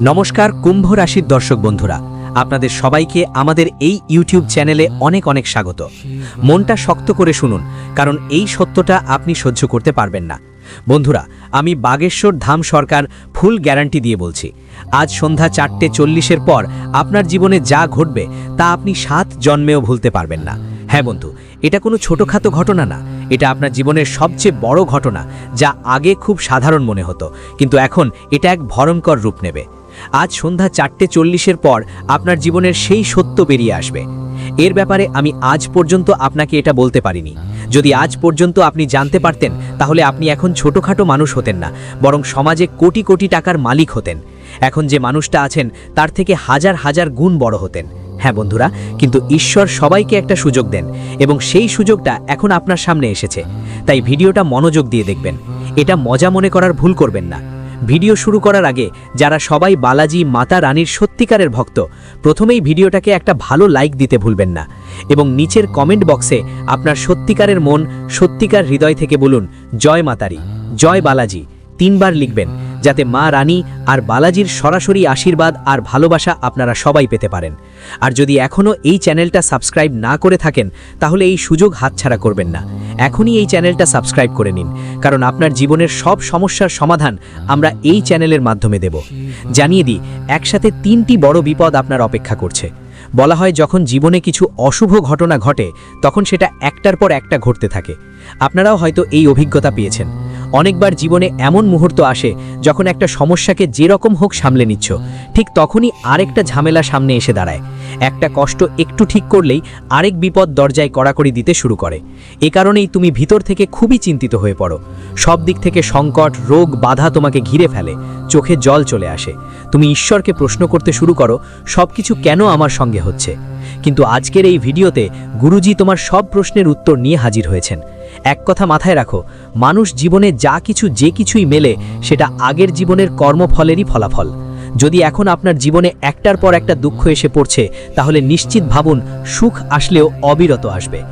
নমস্কার, কুম্ভ রাশির দর্শক বন্ধুরা। আপনাদের সবাইকে আমাদের এই ইউটিউব চ্যানেলে অনেক অনেক স্বাগত। মনটা শক্ত করে শুনুন, কারণ এই সত্যটা আপনি সহ্য করতে পারবেন না। বন্ধুরা, আমি বাগেশ্বর ধাম সরকার ফুল গ্যারান্টি দিয়ে বলছি, আজ সন্ধ্যা চারটে চল্লিশের পর আপনার জীবনে যা ঘটবে তা আপনি সাত জন্মেও ভুলতে পারবেন না। হ্যাঁ বন্ধু, এটা কোনো ছোটোখাটো ঘটনা না, এটা আপনার জীবনের সবচেয়ে বড় ঘটনা, যা আগে খুব সাধারণ মনে হতো, কিন্তু এখন এটা এক ভয়ঙ্কর রূপ নেবে। আজ সন্ধ্যা চারটে চল্লিশের পর আপনার জীবনের সেই সত্য বেরিয়ে আসবে। এর ব্যাপারে আমি আজ পর্যন্ত আপনাকে এটা বলতে পারিনি। যদি আজ পর্যন্ত আপনি জানতে পারতেন, তাহলে আপনি এখন ছোটোখাটো মানুষ হতেন না, বরং সমাজে কোটি কোটি টাকার মালিক হতেন। এখন যে মানুষটা আছেন, তার থেকে হাজার হাজার গুণ বড় হতেন। হ্যাঁ বন্ধুরা, কিন্তু ঈশ্বর সবাইকে একটা সুযোগ দেন, এবং সেই সুযোগটা এখন আপনার সামনে এসেছে। তাই ভিডিওটা মনোযোগ দিয়ে দেখবেন। এটা মজা মনে করার ভুল করবেন না। ভিডিও শুরু করার আগে যারা সবাই বালাজি মাতা রানীর সত্যিকারের ভক্ত, প্রথমেই ভিডিওটাকে একটা ভালো লাইক দিতে ভুলবেন না এবং নিচের কমেন্ট বক্সে আপনার সত্যিকারের মন, সত্যিকার হৃদয় থেকে বলুন, জয় মাতারি, জয় বালাজি। তিনবার লিখবেন। যাতে মা রানী আর বালাজির সরাসরি আশীর্বাদ আর ভালোবাসা আপনারা সবাই পেতে পারেন। আর যদি এখনও এই চ্যানেলটা সাবস্ক্রাইব না করে থাকেন, তাহলে এই সুযোগ হাতছাড়া করবেন না। এখনই এই চ্যানেলটা সাবস্ক্রাইব করে নিন, কারণ আপনার জীবনের সব সমস্যার সমাধান আমরা এই চ্যানেলের মাধ্যমে দেব। জানিয়ে দিই, একসাথে তিনটি বড় বিপদ আপনার অপেক্ষা করছে। বলা হয় যখন জীবনে কিছু অশুভ ঘটনা ঘটে, তখন সেটা একটার পর একটা ঘটতে থাকে। আপনারাও হয়তো এই অভিজ্ঞতা পেয়েছেন। অনেকবার জীবনে এমন মুহূর্ত আসে যখন একটা সমস্যাকে যেরকম হোক সামলে নিচ্ছ, ঠিক তখনই আরেকটা ঝামেলা সামনে এসে দাঁড়ায়। একটা কষ্ট একটু ঠিক করলেই আরেক বিপদ দরজায় কড়াকড়ি দিতে শুরু করে। এ কারণেই তুমি ভিতর থেকে খুবই চিন্তিত হয়ে পড়ো। সব দিক থেকে সংকট, রোগ, বাধা তোমাকে ঘিরে ফেলে, চোখে জল চলে আসে। তুমি ঈশ্বরকে প্রশ্ন করতে শুরু করো সব কিছু কেন আমার সঙ্গে হচ্ছে? কিন্তু আজকের এই ভিডিওতে গুরুজি তোমার সব প্রশ্নের উত্তর নিয়ে হাজির হয়েছেন। এক কথা মাথায় রাখো, মানুষ জীবনে যা কিছু যে কিছুই মেলে, সেটা আগের জীবনের কর্মফলেরই ফলাফল। যদি এখন আপনার জীবনে একটার পর একটা দুঃখ এসে পড়ছে, তাহলে নিশ্চিত ভাবুন, সুখ আসলেও অবিরত আসবে।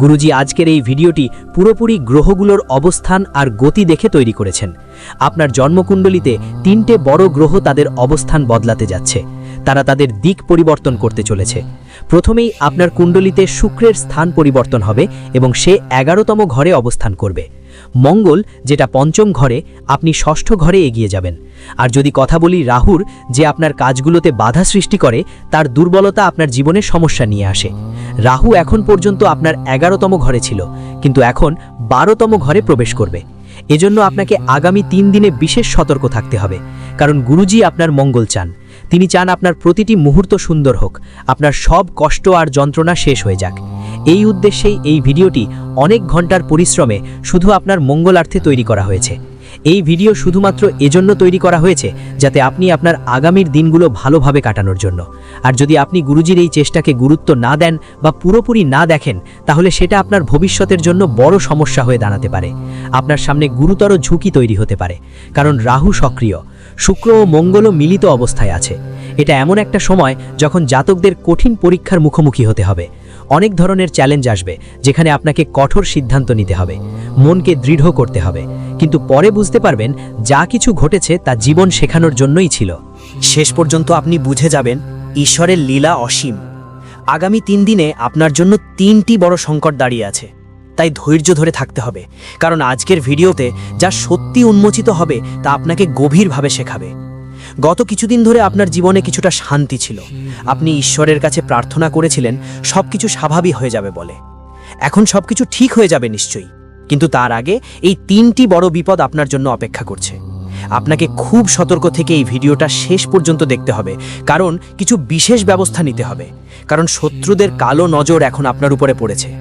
গুরুজি আজকের এই ভিডিওটি পুরোপুরি গ্রহগুলোর অবস্থান আর গতি দেখে তৈরি করেছেন। আপনার জন্মকুণ্ডলিতে তিনটে বড় গ্রহ তাদের অবস্থান বদলাতে যাচ্ছে। তারা তাদের দিক পরিবর্তন করতে চলেছে। প্রথমেই আপনার কুণ্ডলিতে শুক্রের স্থান পরিবর্তন হবে এবং সে এগারোতম ঘরে অবস্থান করবে। মঙ্গল, যেটা পঞ্চম ঘরে, আপনি ষষ্ঠ ঘরে এগিয়ে যাবেন। আর যদি কথা বলি রাহুর, যে আপনার কাজগুলোতে বাধা সৃষ্টি করে, তার দুর্বলতা আপনার জীবনে সমস্যা নিয়ে আসে। রাহু এখন পর্যন্ত আপনার এগারোতম ঘরে ছিল, কিন্তু এখন বারোতম ঘরে প্রবেশ করবে। এজন্য আপনাকে আগামী তিন দিনে বিশেষ সতর্ক থাকতে হবে। কারণ গুরুজি আপনার মঙ্গল চান। তিনি চান আপনার প্রতিটি মুহূর্ত সুন্দর হোক। আপনার সব কষ্ট আর যন্ত্রণা শেষ হয়ে যাক। এই উদ্দেশ্যেই এই ভিডিওটি অনেক ঘণ্টার পরিশ্রমে শুধু আপনার মঙ্গলার্থে তৈরি করা হয়েছে। এই ভিডিও শুধুমাত্র এজন্য তৈরি করা হয়েছে যাতে আপনি আপনার আগামীর দিনগুলো ভালোভাবে কাটানোর জন্য। আর যদি আপনি গুরুজির এই চেষ্টাকে গুরুত্ব না দেন বা পুরোপুরি না দেখেন, তাহলে সেটা আপনার ভবিষ্যতের জন্য বড় সমস্যা হয়ে দাঁড়াতে পারে। আপনার সামনে গুরুতর ঝুঁকি তৈরি হতে পারে, কারণ রাহু সক্রিয়, শুক্র ও মঙ্গলও মিলিত অবস্থায় আছে। এটা এমন একটা সময় যখন জাতকদের কঠিন পরীক্ষার মুখোমুখি হতে হবে। অনেক ধরনের চ্যালেঞ্জ আসবে, যেখানে আপনাকে কঠোর সিদ্ধান্ত নিতে হবে, মনকে দৃঢ় করতে হবে। কিন্তু পরে বুঝতে পারবেন, যা কিছু ঘটেছে তা জীবন শেখানোর জন্যই ছিল। শেষ পর্যন্ত আপনি বুঝে যাবেন, ঈশ্বরের লীলা অসীম। আগামী তিন দিনে আপনার জন্য তিনটি বড় সংকট দাঁড়িয়ে আছে। তাই ধৈর্য ধরে থাকতে হবে। কারণ আজকের ভিডিওতে যা সত্যি উন্মোচিত হবে, তা আপনাকে গভীরভাবে শেখাবে। গত কিছুদিন ধরে আপনার জীবনে কিছুটা শান্তি ছিল। আপনি ঈশ্বরের কাছে প্রার্থনা করেছিলেন সব কিছু স্বাভাবিক হয়ে যাবে বলে। এখন সব কিছু ঠিক হয়ে যাবে নিশ্চয়ই। কিন্তু তার আগে এই তিনটি বড় বিপদ আপনার জন্য অপেক্ষা করছে। আপনাকে খুব সতর্ক থেকে এই ভিডিওটা শেষ পর্যন্ত দেখতে হবে, কারণ কিছু বিশেষ ব্যবস্থা নিতে হবে। কারণ শত্রুদের কালো নজর এখন আপনার উপরে পড়েছে।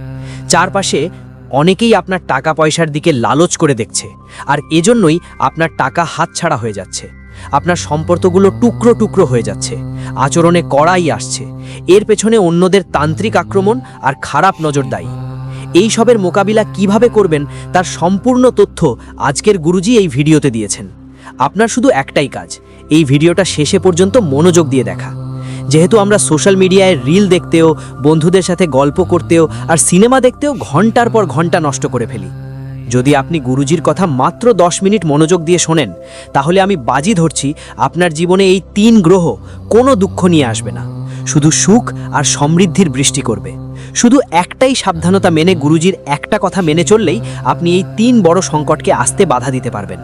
চারপাশে অনেকেই আপনার টাকা পয়সার দিকে লালচ করে দেখছে, আর এজন্যই আপনার টাকা হাতছাড়া হয়ে যাচ্ছে। আপনার সম্পর্কগুলো টুকরো টুকরো হয়ে যাচ্ছে, আচরণে কড়াই আসছে, এর পেছনে অন্যদের তান্ত্রিক আক্রমণ আর খারাপ নজর দায়ী। এই সবের মোকাবিলা কীভাবে করবেন তার সম্পূর্ণ তথ্য আজকের গুরুজি এই ভিডিওতে দিয়েছেন। আপনার শুধু একটাই কাজ, এই ভিডিওটা শেষে পর্যন্ত মনোযোগ দিয়ে দেখা। যেহেতু আমরা সোশ্যাল মিডিয়ায় রিল দেখতেও, বন্ধুদের সাথে গল্প করতেও আর সিনেমা দেখতেও ঘণ্টার পর ঘণ্টা নষ্ট করে ফেলি। যদি আপনি গুরুজির কথা মাত্র দশ মিনিট মনোযোগ দিয়ে শোনেন, তাহলে আমি বাজি ধরছি আপনার জীবনে এই তিন গ্রহ কোনো দুঃখ নিয়ে আসবে না। শুধু সুখ আর সমৃদ্ধির বৃষ্টি করবে। শুধু একটাই সাবধানতা মেনে গুরুজির একটা কথা মেনে চললেই আপনি এই তিন বড় সংকটকে আসতে বাধা দিতে পারবেন।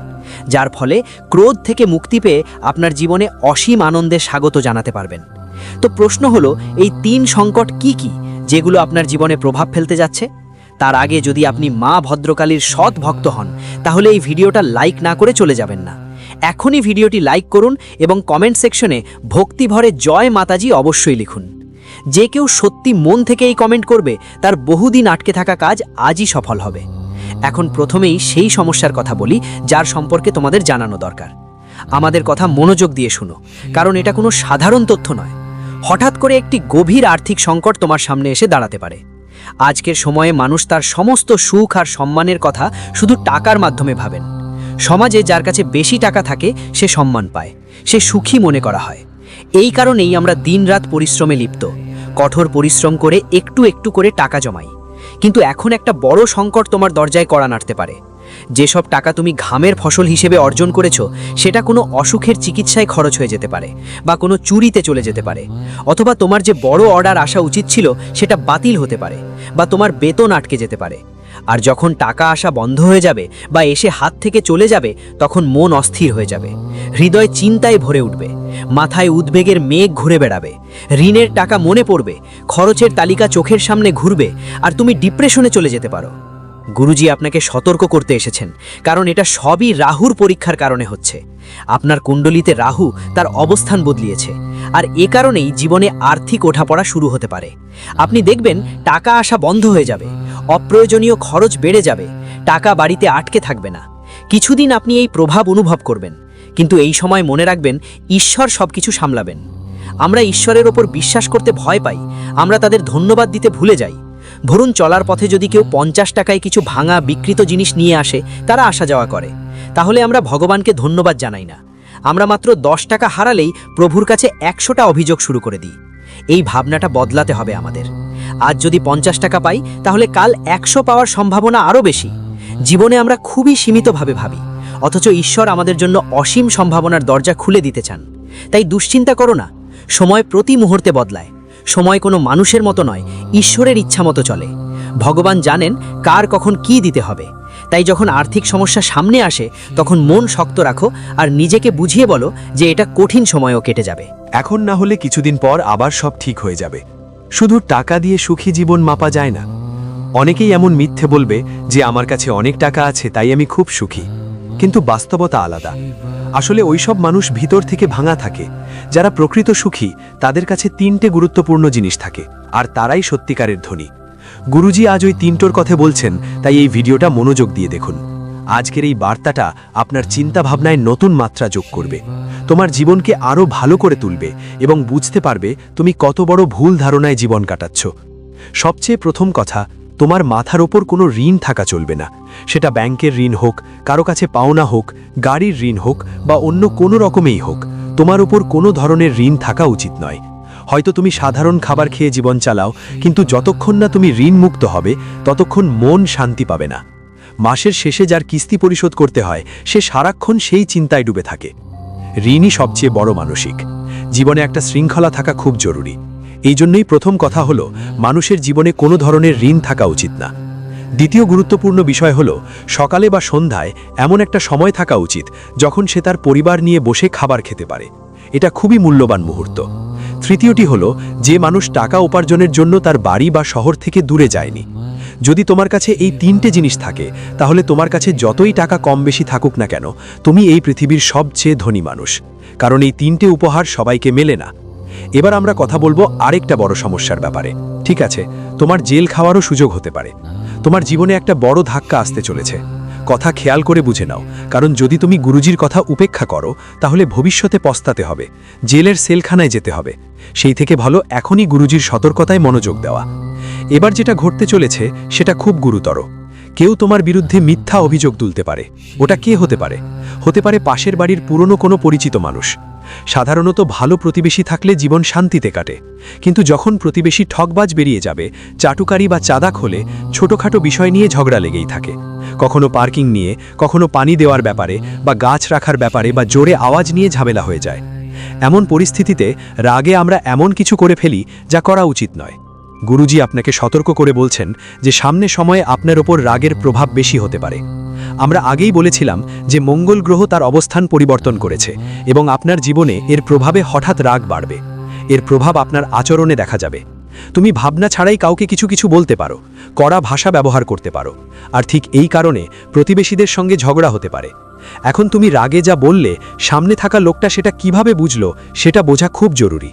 যার ফলে ক্রোধ থেকে মুক্তি পেয়ে আপনার জীবনে অসীম আনন্দে স্বাগত জানাতে পারবেন। তো প্রশ্ন হলো, এই তিন সংকট কি কি, যেগুলো আপনার জীবনে প্রভাব ফেলতে যাচ্ছে? তার আগে যদি আপনি মা ভদ্রকালীর সৎ ভক্ত হন, তাহলে এই ভিডিওটা লাইক না করে চলে যাবেন না। এখনই ভিডিওটি লাইক করুন এবং কমেন্ট সেকশনে ভক্তিভরে জয় মাতাজি অবশ্যই লিখুন। যে কেউ সত্যি মন থেকে এই কমেন্ট করবে, তার বহুদিন আটকে থাকা কাজ আজই সফল হবে। এখন প্রথমেই সেই সমস্যার কথা বলি, যার সম্পর্কে তোমাদের জানানো দরকার। আমাদের কথা মনোযোগ দিয়ে শুনো, কারণ এটা কোনো সাধারণ তথ্য নয়। হঠাৎ করে একটি গভীর আর্থিক সংকট তোমার সামনে এসে দাঁড়াতে পারে। আজকের সময়ে মানুষ তার সমস্ত সুখ আর সম্মানের কথা শুধু টাকার মাধ্যমে ভাবেন। সমাজে যার কাছে বেশি টাকা থাকে, সে সম্মান পায়, সে সুখী মনে করা হয়। এই কারণেই আমরা দিনরাত পরিশ্রমে লিপ্ত, কঠোর পরিশ্রম করে একটু একটু করে টাকা জমাই। কিন্তু এখন একটা বড় সংকট তোমার দরজায় কড়া নাড়তে পারে। যেসব টাকা তুমি ঘামের ফসল হিসেবে অর্জন করেছ, সেটা কোনো অসুখের চিকিৎসায় খরচ হয়ে যেতে পারে বা কোনো চুরিতে চলে যেতে পারে। অথবা তোমার যে বড় অর্ডার আসা উচিত ছিল, সেটা বাতিল হতে পারে বা তোমার বেতন আটকে যেতে পারে। আর যখন টাকা আসা বন্ধ হয়ে যাবে বা এসে হাত থেকে চলে যাবে, তখন মন অস্থির হয়ে যাবে। হৃদয় চিন্তায় ভরে উঠবে। মাথায় উদ্বেগের মেঘ ঘুরে বেড়াবে। ঋণের টাকা মনে পড়বে। খরচের তালিকা চোখের সামনে ঘুরবে। আর তুমি ডিপ্রেশনে চলে যেতে পারো। গুরুজি আপনাকে সতর্ক করতে এসেছেন, কারণ এটা সবই রাহুর পরীক্ষার কারণে হচ্ছে। আপনার কুণ্ডলিতে রাহু তার অবস্থান বদলিয়েছে, আর এ কারণেই জীবনে আর্থিক ওঠাপড়া শুরু হতে পারে। আপনি দেখবেন, টাকা আসা বন্ধ হয়ে যাবে, অপ্রয়োজনীয় খরচ বেড়ে যাবে, টাকা বাড়িতে আটকে থাকবে না। কিছুদিন আপনি এই প্রভাব অনুভব করবেন, কিন্তু এই সময় মনে রাখবেন, ঈশ্বর সবকিছু সামলাবেন। আমরা ঈশ্বরের ওপর বিশ্বাস করতে ভয় পাই, আমরা তাদের ধন্যবাদ দিতে ভুলে যাই ধরুন চলার পথে যদি কেউ পঞ্চাশ টাকায় কিছু ভাঙা বিকৃত জিনিস নিয়ে আসে, তারা আসা যাওয়া করে। তাহলে আমরা ভগবানকে ধন্যবাদ জানাই না। আমরা মাত্র দশ টাকা হারালেই প্রভুর কাছে একশোটা অভিযোগ শুরু করে দিই। এই ভাবনাটা বদলাতে হবে আমাদের। আজ যদি পঞ্চাশ টাকা পাই, তাহলে কাল একশো পাওয়ার সম্ভাবনা আরও বেশি। জীবনে আমরা খুবই সীমিতভাবে ভাবি, অথচ ঈশ্বর আমাদের জন্য অসীম সম্ভাবনার দরজা খুলে দিতে চান। তাই দুশ্চিন্তা করো না, সময় প্রতি মুহূর্তে বদলায়। সময় কোনো মানুষের মতো নয়, ঈশ্বরের ইচ্ছা মতো চলে। ভগবান জানেন কার কখন কি দিতে হবে। তাই যখন আর্থিক সমস্যা সামনে আসে, তখন মন শক্ত রাখো আর নিজেকে বুঝিয়ে বলো যে এটা কঠিন সময়ও কেটে যাবে। এখন না হলে কিছুদিন পর আবার সব ঠিক হয়ে যাবে। শুধু টাকা দিয়ে সুখী জীবন মাপা যায় না। অনেকেই এমন মিথ্যে বলবে যে, আমার কাছে অনেক টাকা আছে, তাই আমি খুব সুখী। কিন্তু বাস্তবতা আলাদা। আসলে ওইসব মানুষ ভিতর থেকে ভাঙা থাকে। যারা প্রকৃত সুখী, তাদের কাছে তিনটে গুরুত্বপূর্ণ জিনিস থাকে, আর তারাই সত্যিকারের ধনী। গুরুজি আজ ওই তিনটোর কথা বলছেন, তাই এই ভিডিওটা মনোযোগ দিয়ে দেখুন। আজকের এই বার্তাটা আপনার চিন্তা ভাবনায় নতুন মাত্রা যোগ করবে। তোমার জীবনকে আরও ভালো করে তুলবে এবং বুঝতে পারবে তুমি কত বড় ভুল ধারণায় জীবন কাটাচ্ছ। সবচেয়ে প্রথম কথা তোমার মাথার ওপর কোনো ঋণ থাকা চলবে না। সেটা ব্যাংকের ঋণ হোক, কারও কাছে পাওনা হোক, গাড়ির ঋণ হোক বা অন্য কোনো রকমেই হোক, তোমার ওপর কোনো ধরনের ঋণ থাকা উচিত নয়। হয়তো তুমি সাধারণ খাবার খেয়ে জীবন চালাও, কিন্তু যতক্ষণ না তুমি ঋণ মুক্ত হবে, ততক্ষণ মন শান্তি পাবে না। মাসের শেষে যার কিস্তি পরিশোধ করতে হয়, সে সারাক্ষণ সেই চিন্তায় ডুবে থাকে। ঋণই সবচেয়ে বড় মানসিক। জীবনে একটা শৃঙ্খলা থাকা খুব জরুরি। এই জন্যই প্রথম কথা হলো, মানুষের জীবনে কোনো ধরনের ঋণ থাকা উচিত না। দ্বিতীয় গুরুত্বপূর্ণ বিষয় হলো, সকালে বা সন্ধ্যায় এমন একটা সময় থাকা উচিত যখন সে তার পরিবার নিয়ে বসে খাবার খেতে পারে। এটা খুবই মূল্যবান মুহূর্ত। তৃতীয়টি হলো, যে মানুষ টাকা উপার্জনের জন্য তার বাড়ি বা শহর থেকে দূরে যায়নি। যদি তোমার কাছে এই তিনটে জিনিস থাকে, তাহলে তোমার কাছে যতই টাকা কম বেশি থাকুক না কেন, তুমি এই পৃথিবীর সবচেয়ে ধনী মানুষ। কারণ এই তিনটে উপহার সবাইকে মেলে না। এবার আমরা কথা বলব আরেকটা বড় সমস্যার ব্যাপারে। ঠিক আছে, তোমার জেল খাওয়ারও সুযোগ হতে পারে। তোমার জীবনে একটা বড় ধাক্কা আসতে চলেছে। কথা খেয়াল করে বুঝে নাও, কারণ যদি তুমি গুরুজির কথা উপেক্ষা করো, তাহলে ভবিষ্যতে পস্তাতে হবে, জেলের সেলখানায় যেতে হবে। সেই থেকে ভালো এখনই গুরুজির সতর্কতায় মনোযোগ দেওয়া। এবার যেটা ঘটতে চলেছে, সেটা খুব গুরুতর। কেউ তোমার বিরুদ্ধে মিথ্যা অভিযোগ তুলতে পারে। ওটা কে হতে পারে? হতে পারে পাশের বাড়ির পুরনো কোনো পরিচিত মানুষ। সাধারণত ভালো প্রতিবেশী থাকলে জীবন শান্তিতে কাটে। কিন্তু যখন প্রতিবেশী ঠকবাজ বেরিয়ে যাবে, চাটুকারি বা চাঁদা খোলে ছোটোখাটো বিষয় নিয়ে ঝগড়া লেগেই থাকে। কখনো পার্কিং নিয়ে, কখনো পানি দেওয়ার ব্যাপারে বা গাছ রাখার ব্যাপারে বা জোরে আওয়াজ নিয়ে ঝামেলা হয়ে যায়। এমন পরিস্থিতিতে রাগে আমরা এমন কিছু করে ফেলি যা করা উচিত নয়। গুরুজি আপনাকে সতর্ক করে বলছেন যে সামনে সময়ে আপনার ওপর রাগের প্রভাব বেশি হতে পারে। আমরা আগেই বলেছিলাম যে মঙ্গল গ্রহ তার অবস্থান পরিবর্তন করেছে এবং আপনার জীবনে এর প্রভাবে হঠাৎ রাগ বাড়বে। এর প্রভাব আপনার আচরণে দেখা যাবে। তুমি ভাবনা ছাড়াই কাউকে কিছু কিছু বলতে পারো, কড়া ভাষা ব্যবহার করতে পারো, আর ঠিক এই কারণে প্রতিবেশীদের সঙ্গে ঝগড়া হতে পারে। এখন তুমি রাগে যা বললে, সামনে থাকা লোকটা সেটা কীভাবে বুঝলো, সেটা বোঝা খুব জরুরি।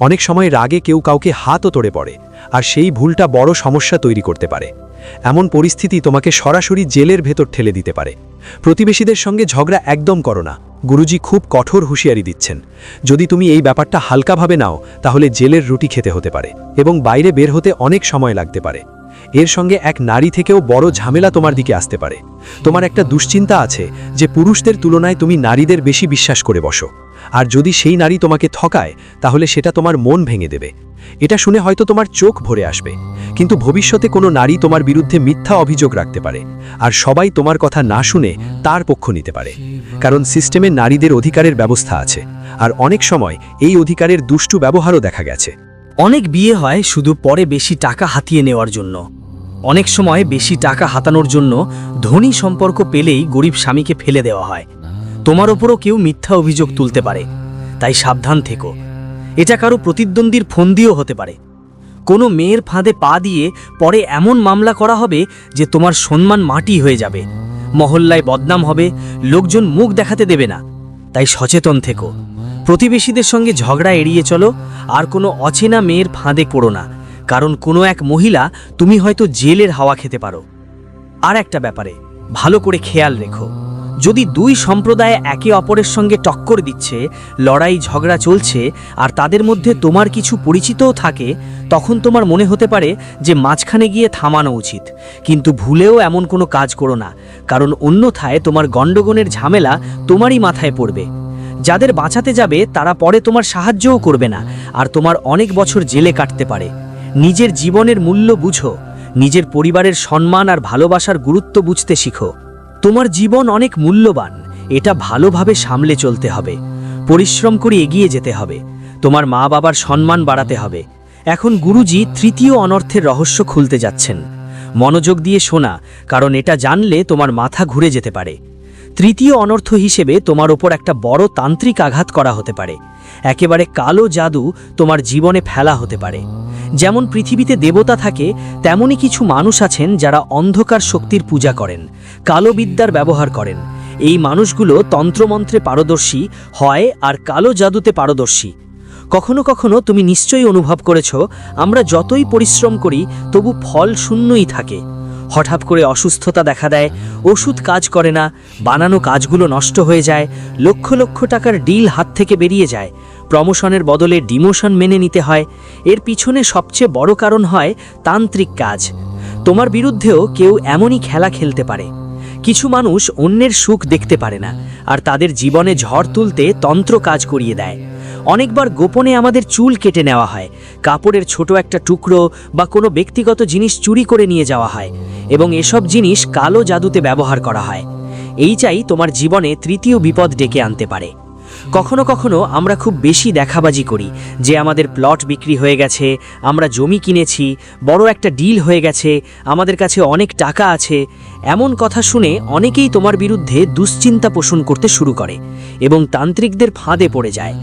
অনেক সময় রাগে কেউ কাউকে হাতও তোড়ে পড়ে, আর সেই ভুলটা বড় সমস্যা তৈরি করতে পারে। এমন পরিস্থিতি তোমাকে সরাসরি জেলের ভেতর ঠেলে দিতে পারে। প্রতিবেশীদের সঙ্গে ঝগড়া একদম করো না। গুরুজি খুব কঠোর হুঁশিয়ারি দিচ্ছেন। যদি তুমি এই ব্যাপারটা হালকাভাবে নাও, তাহলে জেলের রুটি খেতে হতে পারে এবং বাইরে বের হতে অনেক সময় লাগতে পারে। এর সঙ্গে এক নারী থেকেও বড় ঝামেলা তোমার দিকে আসতে পারে। তোমার একটা দুশ্চিন্তা আছে যে পুরুষদের তুলনায় তুমি নারীদের বেশি বিশ্বাস করে বসো। আর যদি সেই নারী তোমাকে ঠকায়, তাহলে সেটা তোমার মন ভেঙে দেবে। এটা শুনে হয়তো তোমার চোখ ভরে আসবে। কিন্তু ভবিষ্যতে কোনো নারী তোমার বিরুদ্ধে মিথ্যা অভিযোগ রাখতে পারে, আর সবাই তোমার কথা না শুনে তার পক্ষ নিতে পারে। কারণ সিস্টেমে নারীদের অধিকারের ব্যবস্থা আছে, আর অনেক সময় এই অধিকারের দুষ্টু ব্যবহারও দেখা গেছে। অনেক বিয়ে হয় শুধু পরে বেশি টাকা হাতিয়ে নেওয়ার জন্য। অনেক সময় বেশি টাকা হাতানোর জন্য ধনী সম্পর্ক পেলেই গরিব স্বামীকে ফেলে দেওয়া হয়। তোমার ওপরও কেউ মিথ্যা অভিযোগ তুলতে পারে। তাই সাবধান থেকো। এটা কারও প্রতিদ্বন্দ্বীর ফন্দিও হতে পারে। কোনো মেয়ের ফাঁদে পা দিয়ে পরে এমন মামলা করা হবে যে তোমার সম্মান মাটি হয়ে যাবে। মহল্লায় বদনাম হবে, লোকজন মুখ দেখাতে দেবে না। তাই সচেতন থেকো। প্রতিবেশীদের সঙ্গে ঝগড়া এড়িয়ে চলো, আর কোনো অচেনা মেয়ের ফাঁদে পড়ো না। কারণ কোনো এক মহিলা তুমি হয়তো জেলের হাওয়া খেতে পারো। আর একটা ব্যাপারে, ভালো করে খেয়াল রেখো। যদি দুই সম্প্রদায় একে অপরের সঙ্গে টক্কর দিচ্ছে, লড়াই ঝগড়া চলছে, আর তাদের মধ্যে তোমার কিছু পরিচিতও থাকে, তখন তোমার মনে হতে পারে যে মাঝখানে গিয়ে থামানো উচিত। কিন্তু ভুলেও এমন কোনো কাজ করো না, কারণ অন্যথায় তোমার গণ্ডগোণের ঝামেলা তোমারই মাথায় পড়বে। যাদের বাঁচাতে যাবে, তারা পরে তোমার সাহায্যও করবে না, আর তোমার অনেক বছর জেলে কাটতে পারে। নিজের জীবনের মূল্য বুঝো, নিজের পরিবারের সম্মান আর ভালোবাসার গুরুত্ব বুঝতে শিখো। তোমার জীবন অনেক মূল্যবান, এটা ভালোভাবে সামলে চলতে হবে, পরিশ্রম করে এগিয়ে যেতে হবে, তোমার মা বাবার সম্মান বাড়াতে হবে। এখন গুরুজি তৃতীয় অনর্থের রহস্য খুলতে যাচ্ছেন। মনোযোগ দিয়ে শোনা, কারণ এটা জানলে তোমার মাথা ঘুরে যেতে পারে। তৃতীয় অনর্থ হিসেবে তোমার ওপর একটা বড় তান্ত্রিক আঘাত করা হতে পারে। একেবারে কালো জাদু তোমার জীবনে ফেলা হতে পারে। যেমন পৃথিবীতে দেবতা থাকে, তেমনই কিছু মানুষ আছেন যারা অন্ধকার শক্তির পূজা করেন। কালো বিদ্যার ব্যবহার করেন। এই মানুষগুলো তন্ত্রমন্ত্রে পারদর্শী হয় আর কালো জাদুতে পারদর্শী। কখনো কখনো তুমি নিশ্চয়ই অনুভব করেছ, আমরা যতই পরিশ্রম করি, তবু ফল শূন্যই থাকে। হঠাৎ করে অসুস্থতা দেখা দেয়, ওষুধ কাজ করে না, বানানো কাজগুলো নষ্ট হয়ে যায়, লক্ষ লক্ষ টাকার ডিল হাত থেকে বেরিয়ে যায়, প্রমোশনের বদলে ডিমোশন মেনে নিতে হয়। এর পিছনে সবচেয়ে বড় কারণ হয় তান্ত্রিক কাজ। তোমার বিরুদ্ধেও কেউ এমনই খেলা খেলতে পারে। কিছু মানুষ অন্যের সুখ দেখতে পারে না, আর তাদের জীবনে ঝড় তুলতে তন্ত্র কাজ করিয়ে দেয়। অনেকবার গোপনে আমাদের চুল কেটে নেওয়া হয়, কাপড়ের ছোট একটা টুকরো বা কোনো ব্যক্তিগত জিনিস চুরি করে নিয়ে যাওয়া হয়, এবং এসব জিনিস কালো জাদুতে ব্যবহার করা হয়। এই চাই তোমার জীবনে তৃতীয় বিপদ ডেকে আনতে পারে। কখনো কখনো আমরা খুব বেশি দেখাবাজি করি যে আমাদের প্লট বিক্রি হয়ে গেছে, আমরা জমি কিনেছি, বড় একটা ডিল হয়ে গেছে, আমাদের কাছে অনেক টাকা আছে। এমন কথা শুনে অনেকেই তোমার বিরুদ্ধে দুশ্চিন্তা পোষণ করতে শুরু করে এবং তান্ত্রিকদের ফাঁদে পড়ে যায়।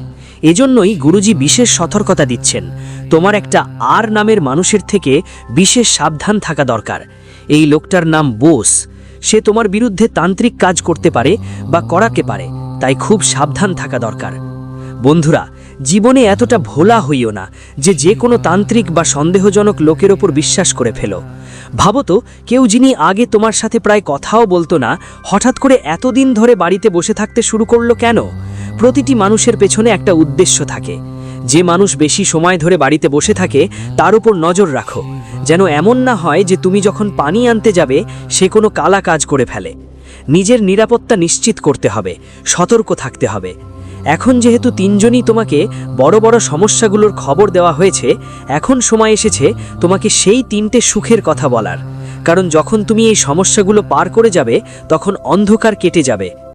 এজন্যই গুরুজি বিশেষ সতর্কতা দিচ্ছেন। তোমার একটা আর নামের মানুষের থেকে বিশেষ সাবধান থাকা দরকার। এই লোকটার নাম বোস। সে তোমার বিরুদ্ধে তান্ত্রিক কাজ করতে পারে বা করাকে পারে। তাই খুব সাবধান থাকা দরকার। বন্ধুরা, জীবনে এতটা ভোলা হইও না যে যে কোনো তান্ত্রিক বা সন্দেহজনক লোকের ওপর বিশ্বাস করে ফেলো। ভাবো তো কেউ যিনি আগে তোমার সাথে প্রায় কথাও বলতো না, হঠাৎ করে এতদিন ধরে বাড়িতে বসে থাকতে শুরু করল কেন? প্রতিটি মানুষের পেছনে একটা উদ্দেশ্য থাকে। যে মানুষ বেশি সময় ধরে বাড়িতে বসে থাকে, তার উপর নজর রাখো। যেন এমন না হয় যে তুমি যখন পানি আনতে যাবে, সে কোনো কালা কাজ করে ফেলে। নিজের নিরাপত্তা নিশ্চিত করতে হবে, সতর্ক থাকতে হবে। এখন যেহেতু তিনজনই তোমাকে বড় বড় সমস্যাগুলোর খবর দেওয়া হয়েছে, এখন সময় এসেছে তোমাকে সেই তিনটে সুখের কথা বলার। কারণ যখন তুমি এই সমস্যাগুলো পার করে যাবে, তখন অন্ধকার কেটে যাবে।